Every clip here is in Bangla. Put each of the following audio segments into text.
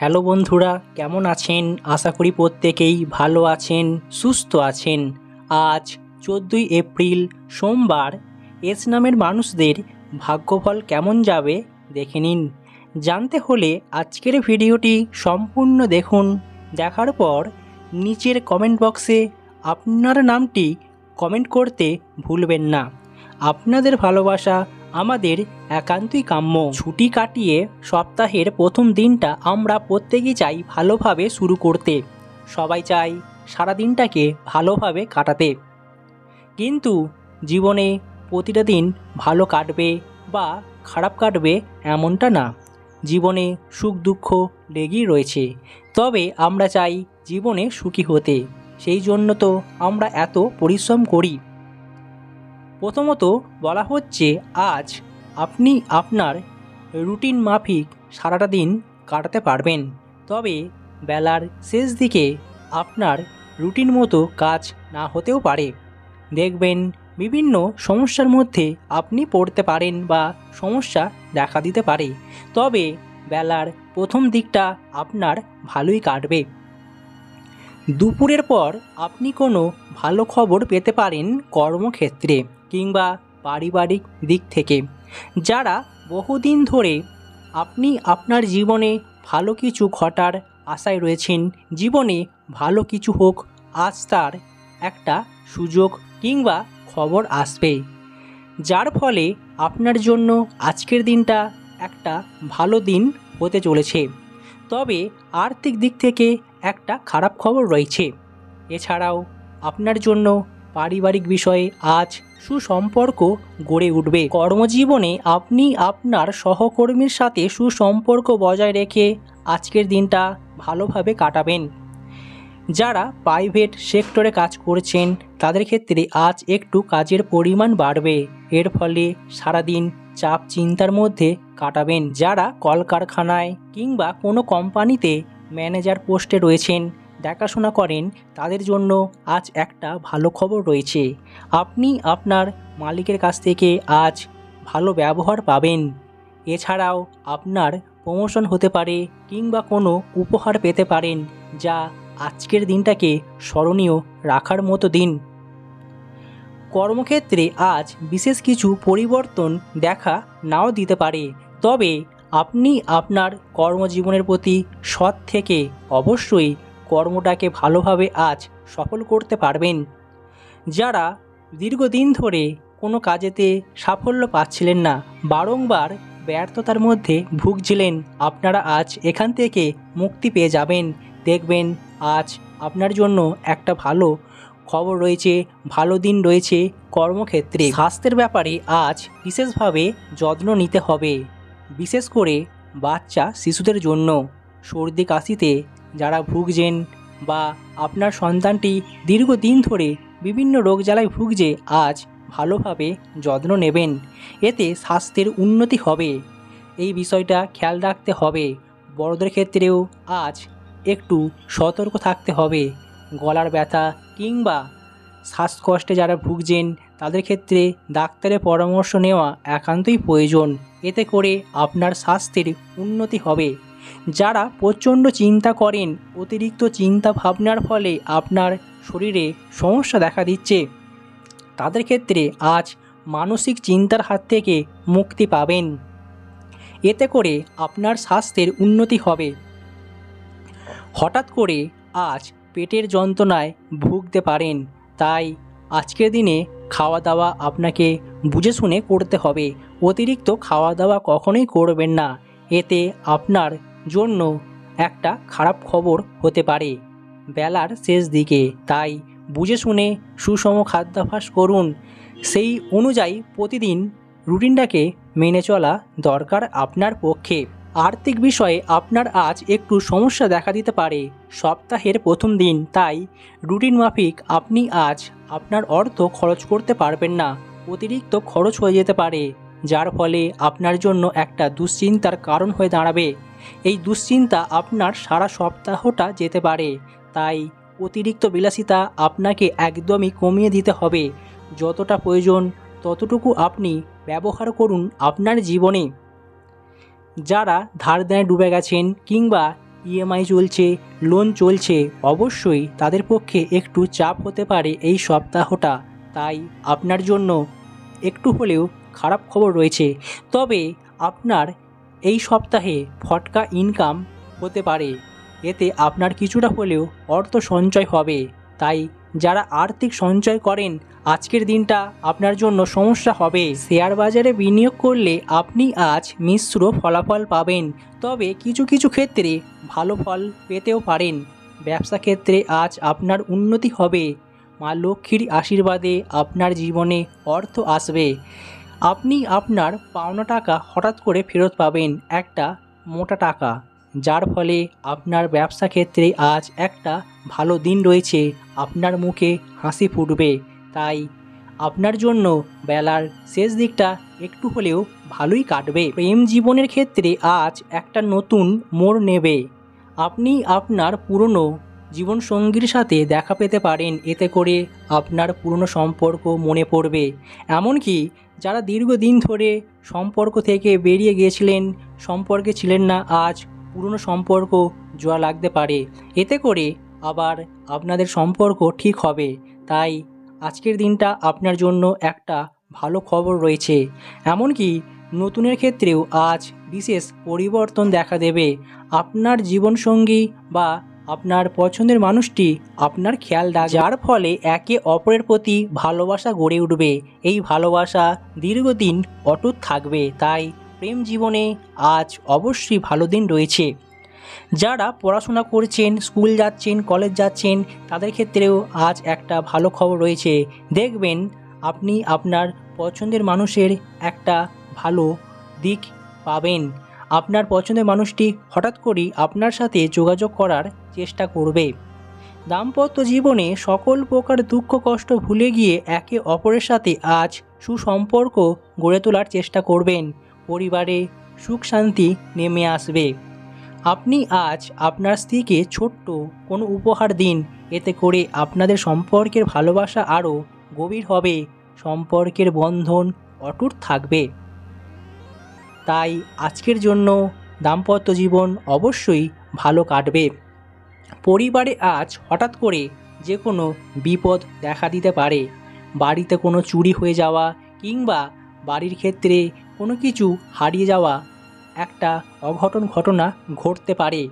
হ্যালো বন্ধুরা, কেমন আছেন? আশা করি প্রত্যেকেই ভালো আছেন, সুস্থ আছেন। আজ চোদ্দোই এপ্রিল, সোমবার। এস নামের মানুষদের ভাগ্যফল কেমন যাবে দেখে নিন। জানতে হলে আজকের ভিডিওটি সম্পূর্ণ দেখুন। দেখার পর নিচের কমেন্ট বক্সে আপনার নামটি কমেন্ট করতে ভুলবেন না। আপনাদের ভালোবাসা আমাদের একান্তই কাম্য। ছুটি কাটিয়ে সপ্তাহের প্রথম দিনটা আমরা প্রত্যেকেই চাই ভালোভাবে শুরু করতে। সবাই চাই সারা দিনটাকে ভালোভাবে কাটাতে। কিন্তু জীবনে প্রতিটা দিন ভালো কাটবে বা খারাপ কাটবে এমনটা না। জীবনে সুখ দুঃখ লেগেই রয়েছে। তবে আমরা চাই জীবনে সুখী হতে। সেই জন্য তো আমরা এত পরিশ্রম করি। প্রথমত বলা হচ্ছে, আজ আপনি আপনার রুটিন মাফিক সারাটা দিন কাটাতে পারবেন। তবে বেলার শেষ দিকে আপনার রুটিন মতো কাজ না হতেও পারে। দেখবেন বিভিন্ন সমস্যার মধ্যে আপনি পড়তে পারেন বা সমস্যা দেখা দিতে পারে। তবে বেলার প্রথম দিকটা আপনার ভালোই কাটবে। দুপুরের পর আপনি কোনো ভালো খবর পেতে পারেন কর্মক্ষেত্রে। কিংবা পারিবারিক দিক থেকে। যারা বহুদিন ধরে আপনি আপনার জীবনে ভালো কিছু ঘটার আশায় রয়েছেন, জীবনে ভালো কিছু হোক, আজ তার একটা সুযোগ কিংবা খবর আসবে। যার ফলে আপনার জন্য আজকের দিনটা একটা ভালো দিন হতে চলেছে। তবে আর্থিক দিক থেকে একটা খারাপ খবর রয়েছে। এছাড়াও আপনার জন্য পারিবারিক বিষয়ে আজ সুসম্পর্ক গড়ে উঠবে। কর্মজীবনে আপনি আপনার সহকর্মীর সাথে সুসম্পর্ক বজায় রেখে আজকের দিনটা ভালোভাবে কাটাবেন। যারা প্রাইভেট সেক্টরে কাজ করছেন, তাদের ক্ষেত্রে আজ একটু কাজের পরিমাণ বাড়বে। এর ফলে সারাদিন চাপ চিন্তার মধ্যে কাটাবেন। যারা কলকারখানায় কিংবা কোনো কোম্পানিতে ম্যানেজার পোস্টে রয়েছেন দেখাশোনা করেন, তাদের জন্য আজ একটা ভালো খবর রয়েছে। আপনি আপনার মালিকের কাছ থেকে আজ ভালো ব্যবহার পাবেন। এছাড়াও আপনার প্রমোশন হতে পারে কিংবা কোনো উপহার পেতে পারেন, যা আজকের দিনটাকে স্মরণীয় রাখার মতো দিন। কর্মক্ষেত্রে আজ বিশেষ কিছু পরিবর্তন দেখা নাও দিতে পারে, তবে আপনি আপনার কর্মজীবনের প্রতি সৎ থেকে অবশ্যই কর্মটাকে ভালোভাবে আজ সফল করতে পারবেন। যারা দীর্ঘদিন ধরে কোনো কাজেতে সাফল্য পাচ্ছিলেন না, বারংবার ব্যর্থতার মধ্যে ভুগছিলেন, আপনারা আজ এখান থেকে মুক্তি পেয়ে যাবেন। দেখবেন, আজ আপনার জন্য একটা ভালো খবর রয়েছে, ভালো দিন রয়েছে কর্মক্ষেত্রে। স্বাস্থ্যের ব্যাপারে আজ বিশেষভাবে যত্ন নিতে হবে, বিশেষ করে বাচ্চা শিশুদের জন্য। সর্দি, কাশিতে যারা ভুগছেন বা আপনার সন্তানটি দীর্ঘদিন ধরে বিভিন্ন রোগ জ্বালায় ভুগছে, আজ ভালোভাবে যত্ন নেবেন। এতে স্বাস্থ্যের উন্নতি হবে। এই বিষয়টা খেয়াল রাখতে হবে। বড়দের ক্ষেত্রেও আজ একটু সতর্ক থাকতে হবে। গলার ব্যথা কিংবা শ্বাসকষ্টে যারা ভুগছেন, তাদের ক্ষেত্রে ডাক্তারের পরামর্শ নেওয়া একান্তই প্রয়োজন। এতে করে আপনার স্বাস্থ্যের উন্নতি হবে। যারা প্রচণ্ড চিন্তা করেন, অতিরিক্ত চিন্তা ভাবনার ফলে আপনার শরীরে সমস্যা দেখা দিচ্ছে। তাদের ক্ষেত্রে আজ মানসিক চিন্তার হাত থেকে মুক্তি পাবেন। এতে করে আপনার স্বাস্থ্যের উন্নতি হবে। হঠাৎ করে আজ পেটের যন্ত্রণায় ভুগতে পারেন, তাই আজকের দিনে খাওয়া দাওয়া আপনাকে বুঝে শুনে করতে হবে। অতিরিক্ত খাওয়া দাওয়া কখনোই করবেন না। এতে আপনার জন্য একটা খারাপ খবর হতে পারে বেলার শেষ দিকে। তাই বুঝে শুনে সুষম খাদ্যাভ্যাস করুন। সেই অনুযায়ী প্রতিদিন রুটিনটাকে মেনে চলা দরকার আপনার পক্ষে। আর্থিক বিষয়ে আপনার আজ একটু সমস্যা দেখা দিতে পারে সপ্তাহের প্রথম দিন। তাই রুটিন মাফিক আপনি আজ আপনার অর্থ খরচ করতে পারবেন না। অতিরিক্ত খরচ হয়ে যেতে পারে। যার ফলে আপনার জন্য একটা দুশ্চিন্তার কারণ হয়ে দাঁড়াবে। এই দুশ্চিন্তা আপনার সারা সপ্তাহটা যেতে পারে। তাই অতিরিক্ত বিলাসিতা আপনাকে একদমই কমিয়ে দিতে হবে। যতটা প্রয়োজন ততটুকু আপনি ব্যবহার করুন আপনার জীবনে। যারা ধার দেয় ডুবে গেছেন কিংবা ইএমআই চলছে, লোন চলছে, অবশ্যই তাদের পক্ষে একটু চাপ হতে পারে এই সপ্তাহটা। তাই আপনার জন্য একটু হলেও খারাপ খবর রয়েছে। তবে আপনার এই সপ্তাহে ফটকা ইনকাম হতে পারে। এতে আপনার কিছুটা হলেও অর্থ সঞ্চয় হবে। তাই যারা আর্থিক সঞ্চয় করেন, আজকের দিনটা আপনার জন্য সমস্যা হবে। শেয়ার বাজারে বিনিয়োগ করলে আপনি আজ মিশ্র ফলাফল পাবেন। তবে কিছু কিছু ক্ষেত্রে ভালো ফল পেতেও পারেন। ব্যবসা ক্ষেত্রে আজ আপনার উন্নতি হবে। মা লক্ষ্মীর আশীর্বাদে আপনার জীবনে অর্থ আসবে। আপনি আপনার পাওনা টাকা হঠাৎ করে ফেরত পাবেন একটা মোটা টাকা, যার ফলে আপনার ব্যবসা ক্ষেত্রে আজ একটা ভালো দিন রয়েছে, আপনার মুখে হাসি ফুটবে। তাই আপনার জন্য বেলার শেষ দিকটা একটু হলেও ভালোই কাটবে। প্রেম জীবনের ক্ষেত্রে আজ একটা নতুন মোড় নেবে। আপনি আপনার পুরনো জীবনসঙ্গীর সাথে দেখা পেতে পারেন, এতে করে আপনার পুরনো সম্পর্ক মনে পড়বে। এমনকি যারা দীর্ঘদিন ধরে সম্পর্ক থেকে বেরিয়ে গিয়েছিলেন, সম্পর্কে ছিলেন না, আজ পুরনো সম্পর্ক জোয়া লাগতে পারে। এতে করে আবার আপনাদের সম্পর্ক ঠিক হবে। তাই আজকের দিনটা আপনার জন্য একটা ভালো খবর রয়েছে। এমনকি নতুনের ক্ষেত্রেও আজ বিশেষ পরিবর্তন দেখা দেবে। আপনার জীবনসঙ্গী বা আপনার পছন্দের মানুষটি আপনার খেয়াল রাখবে যার ফলে একে অপরের প্রতি ভালোবাসা গড়ে উঠবে। এই ভালোবাসা দীর্ঘদিন অটুট থাকবে, তাই প্রেম জীবনে আজ অবশ্যই ভালো দিন রয়েছে। যারা পড়াশোনা করছেন, স্কুল যাচ্ছেন, কলেজ যাচ্ছেন, তাদের ক্ষেত্রেও আজ একটা ভালো খবর রয়েছে। দেখবেন আপনি আপনার পছন্দের মানুষের একটা ভালো দিক পাবেন। আপনার পছন্দের মানুষটি হঠাৎ করেই আপনার সাথে যোগাযোগ করার চেষ্টা করবে। দাম্পত্য জীবনে সকল প্রকার দুঃখ, কষ্ট ভুলে গিয়ে একে অপরের সাথে আজ সুসম্পর্ক গড়ে তোলার চেষ্টা করবেন। পরিবারে সুখ, শান্তি নেমে আসবে। আপনি আজ আপনার স্ত্রীকে ছোট্ট কোনো উপহার দিন। এতে করে আপনাদের সম্পর্কের ভালোবাসা আরও গভীর হবে। সম্পর্কের বন্ধন অটুট থাকবে। তাই আজকের জন্য দাম্পত্য জীবন অবশ্যই ভালো কাটবে। পরিবারে আজ হঠাৎ করে যে কোনো বিপদ দেখা দিতে পারে। বাড়িতে কোনো চুরি হয়ে যাওয়া কিংবা বাড়ির ক্ষেত্রে কোনো কিছু হারিয়ে যাওয়া একটা অঘটন ঘটনা ঘটতে পারে।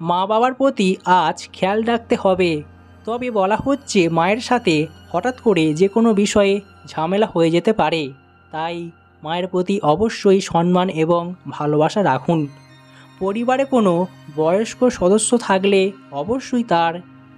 মা বাবার প্রতি আজ খেয়াল রাখতে হবে। তবে বলা হচ্ছে মায়ের সাথে হঠাৎ করে যে কোনো বিষয়ে ঝামেলা হয়ে যেতে পারে। তাই মায়ের প্রতি অবশ্যই সম্মান এবং ভালোবাসা রাখুন। পরিবারে কোনো বয়স্ক সদস্য থাকলে অবশ্যই তার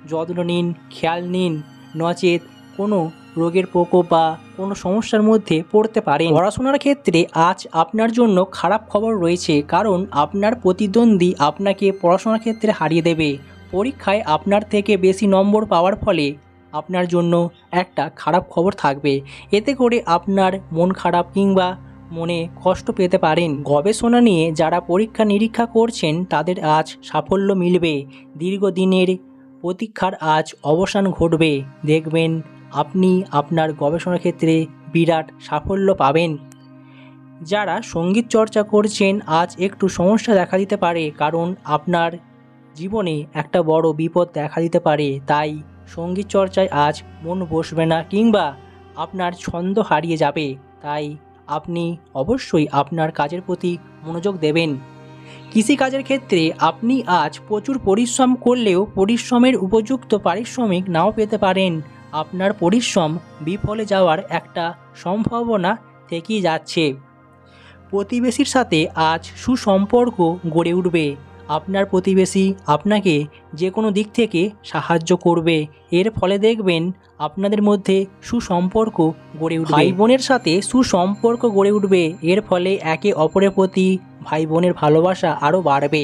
যত্ন নিন, খেয়াল নিন, নচেত কোনো রোগের প্রকোপ বা কোনো সমস্যার মধ্যে পড়তে পারেন। পড়াশোনার ক্ষেত্রে আজ আপনার জন্য খারাপ খবর রয়েছে কারণ আপনার প্রতিদ্বন্দ্বী আপনাকে পড়াশোনার ক্ষেত্রে হারিয়ে দেবে। পরীক্ষায় আপনার থেকে বেশি নম্বর পাওয়ার ফলে আপনার জন্য একটা খারাপ খবর থাকবে। এতে করে আপনার মন খারাপ কিংবা মনে কষ্ট পেতে পারেন। গবেষণা নিয়ে যারা পরীক্ষা নিরীক্ষা করছেন, তাদের আজ সাফল্য মিলবে। দীর্ঘদিনের প্রতীক্ষার আজ অবসান ঘটবে। দেখবেন আপনি আপনার গবেষণা ক্ষেত্রে বিরাট সাফল্য পাবেন। যারা সংগীত চর্চা করছেন, আজ একটু সমস্যা দেখা দিতে পারে, কারণ আপনার জীবনে একটা বড় বিপদ দেখা দিতে পারে। তাই সংগীত চর্চায় আজ মন বসবে না কিংবা আপনার ছন্দ হারিয়ে যাবে, তাই আপনি অবশ্যই আপনার কাজের প্রতি মনোযোগ দেবেন। কৃষিকাজের ক্ষেত্রে আপনি আজ প্রচুর পরিশ্রম করলেও পরিশ্রমের উপযুক্ত পারিশ্রমিক নাও পেতে পারেন। আপনার পরিশ্রম বিফলে যাওয়ার একটা সম্ভাবনা থেকেই যাচ্ছে। প্রতিবেশীর সাথে আজ সুসম্পর্ক গড়ে উঠবে। আপনার প্রতিবেশী আপনাকে যে কোনো দিক থেকে সাহায্য করবে। এর ফলে দেখবেন আপনাদের মধ্যে সুসম্পর্ক গড়ে উঠবে। ভাই বোনের সাথে সুসম্পর্ক গড়ে উঠবে। এর ফলে একে অপরের প্রতি ভাই বোনের ভালোবাসা আরও বাড়বে।